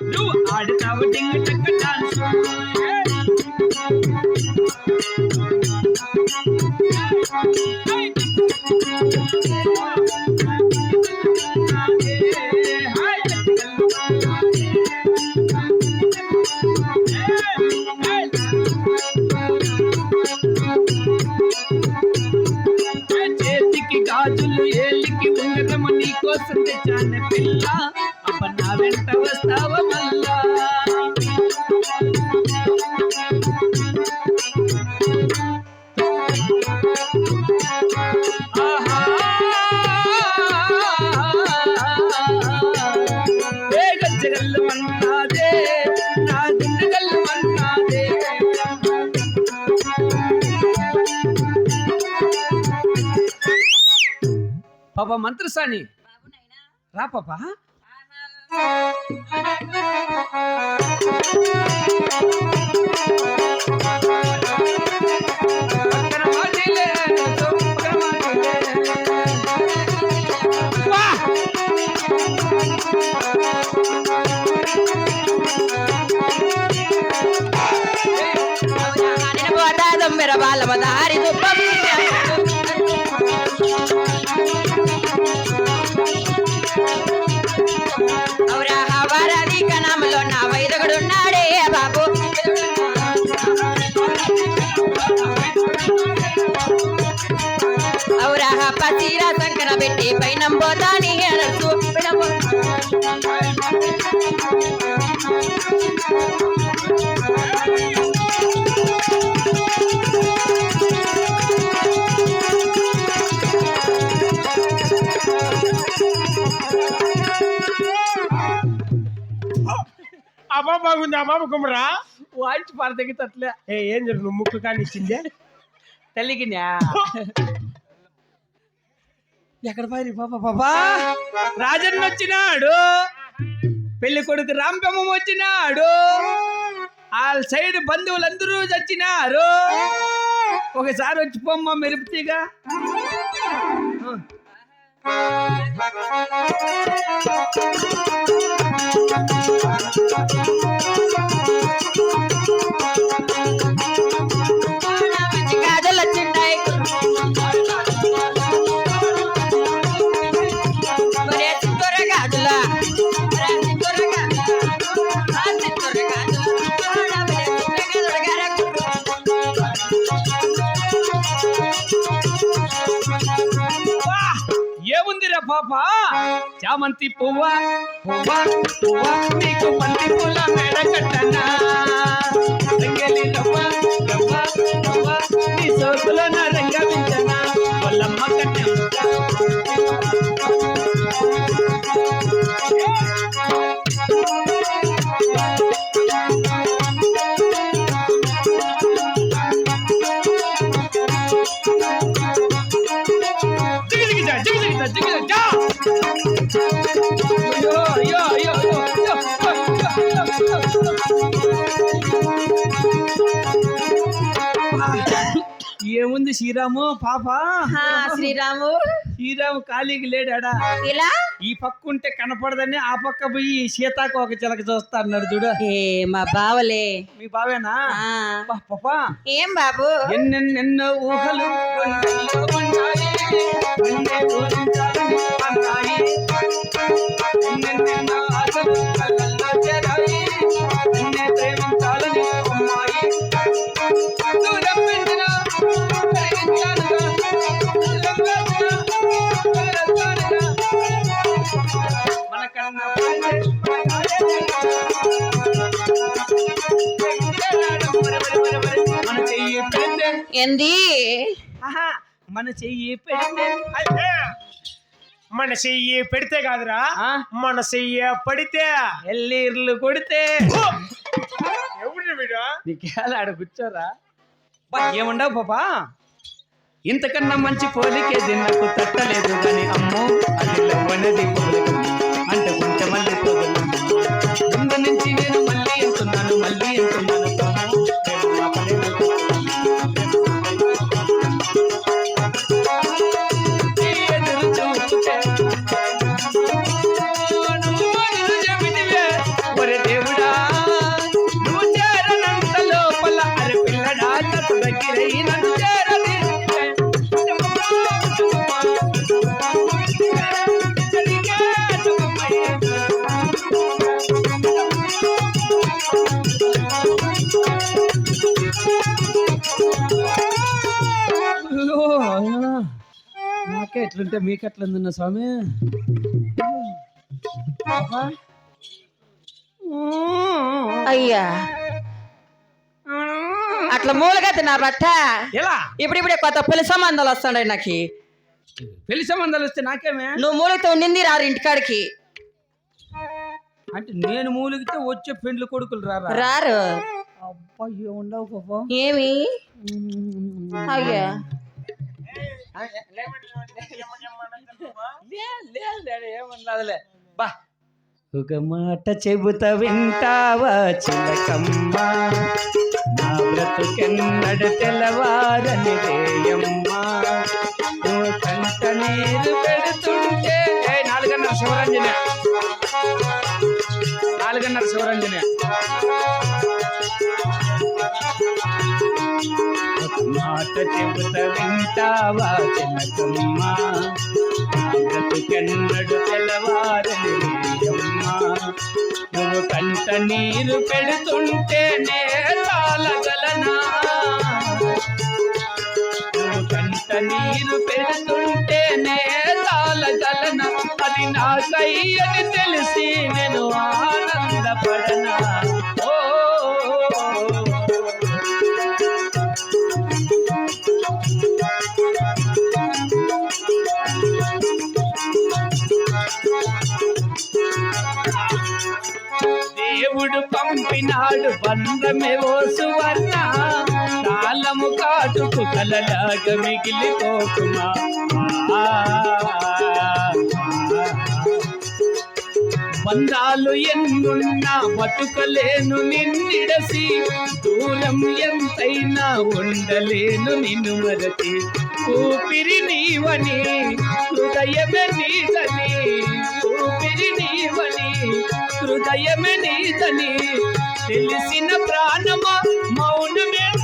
Do all the ting, take a dance. Yeah. పాప మంత్రసాని రా పాప Thank you. పోతాని అనసు ఆ బాబు బాగుంది బాబు కుమ్మరా వాయిస్ పడతకి తట్లే ఏ ఏం జరుగు నువ్వు ముక్కు కానీ ఇచ్చిందే తల్లికినా ఎక్కడ పారి పాప పాపా రాజన్న వచ్చినాడు. పెళ్ళి కొడుకు రాంపెమ్మ వచ్చినాడు. వాళ్ళ సైడ్ బంధువులందరూ చచ్చినారు. ఒకసారి వచ్చి పొమ్మ మెరుపుతీగా. గాజులు చామంతి పువ్వ? పువ్వ పువ్వ నీకు బంతి పూల మేడ కట్టనా? అయ్యో, అయ్యో, ఏముంది శ్రీరాము? పాప? శ్రీరాము. శ్రీరాము ఖాళీకి లేడాడా? ఇలా ఈ పక్క ఉంటే కనపడదని ఆ పక్క పోయి సీతాకు ఒక చిలక చూస్తా అన్నాడు చూడు. ఏ మా బావలే. మీ బావేనా? పాపా. ఏం బాబు? ఎన్నెన్నెన్నో ఊహలు. ఎన్నెన్నెన్నో ఏంది? ఆహా, మన చెయ్యి పెడితే మన చెయ్యి పెడితే కాదురా? మన చెయ్యి పడితే ఎల్లీర్లు కొడితే ఎవరు వీడు? నీకేలా ఆడ కూర్చోరా? బా, ఏముండవు పాపా? ఇంతకన్నా మంచి పోలికేది నాకు తట్టలేదు కానీ అమ్మో అది లవ్వనది పోలిక. ఇట్లుంటే మీకు ఎట్లుందన్న స్వామి? పాపా? అయ్యా. అట్లా మూలగతి నా బట్ట ఎలా? ఇప్పుడు ఇప్పుడే కొత్త పెళ్ళి సంబంధాలు వస్తాయి నాకు. పెళ్ళి సంబంధాలు వస్తే నాకేమే? నువ్వు మూలగితే ఉండింది రారు ఇంటికాడికి. అంటే నేను మూలిగితే వచ్చే పెండ్లు కొడుకులు రారా? రారు. అబ్బా ఉండవు పాపా. ఏమి? అయ్యా. ఏమన్నదిలే. బా. ఒక మాట చెబుతా వింటావా చిలకమ్మ నా బ్రతుకెన్నడ తెల్లవారని రేయమ్మా. కంట నీరు పెడుతుంటే నాలుగన్నర శివరంజన. నాలుగన్నర శివరంజన. మాట చెబుత వింటావా చిలకమ్మ బ్రతుకెన్నడు తెల్లవారని రేయమ్మా నువ్వు కంట నీరు పెడుతుంటేనే తాళగలనా నువ్వు కంట నీరు పెడుతుంటేనే తాళగలనా అది నా సై అని తెలిసి నేను ఆనందపడనా? దేవుడు పంపినాడు బంధమే ఓ సువర్ణ. కాలము కాటుకు కలలాగ మిగిలిపోకుమా? బంధాలు ఎన్నున్నా బతుకలేను నిన్నిడసి. దూరం ఎంతైనా ఉండలేను నిన్ను మరచి. ఊపిరి నీవని హృదయమే నీదని. ఊపిరి నీవని హృదయమే నీదని. తెలిసిన ప్రాణమా మౌనమే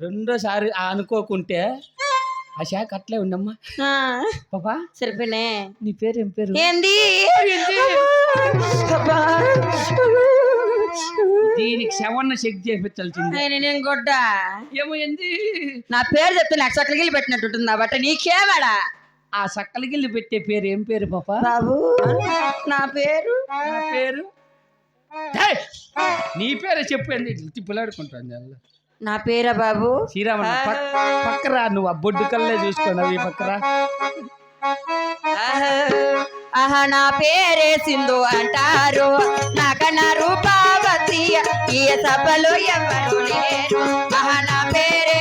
రెండోసారి అనుకోకుంటే ఆ శాఖ అట్లే ఉండమ్మా పాపా సరిపోయినే. నీ పేరు ఏం పేరు? ఏంది. దీనికి శవన్న చెక్ చేయించాల్సింది నేను గొడ్డ? ఏమైంది నా పేరు చెప్తే నాకు చక్కలగిల్లి పెట్టినట్టుంటుందా బట్ట నీకేమాడా? ఆ సక్కలగిల్లి పెట్టే పేరు ఏం పేరు పాపా? బాబు. నా పేరు? నా పేరు! నీ పేరే చెప్పండి తిప్పులాడుకుంటాను నా పేరా బాబు? శ్రీరామన్న పక్- పక్కరా నువ్వు ఆ బొడ్డు కల్లే చూసుకోండి అవి పక్కరా. ఆహా, నా పేరే సింధు అంటారు. నాకన్నా రూపావతి ఈ సభలో ఎవరు లేరు. ఆహా నా పేరే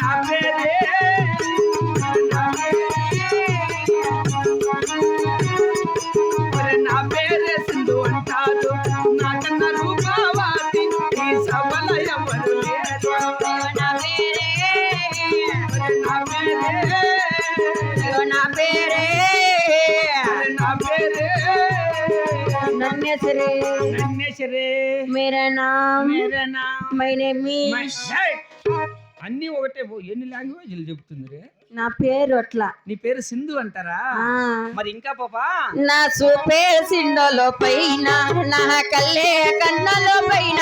నా పేరే. అన్నీ ఒకటే. ఎన్ని లాంగ్వేజ్లు చెప్తుంది రే నా పేరు అట్లా. నీ పేరు సింధు అంటారా. మరి ఇంకా పాపా? నా సూపే సిండలో పైన నా కల్లే కన్నలో పైన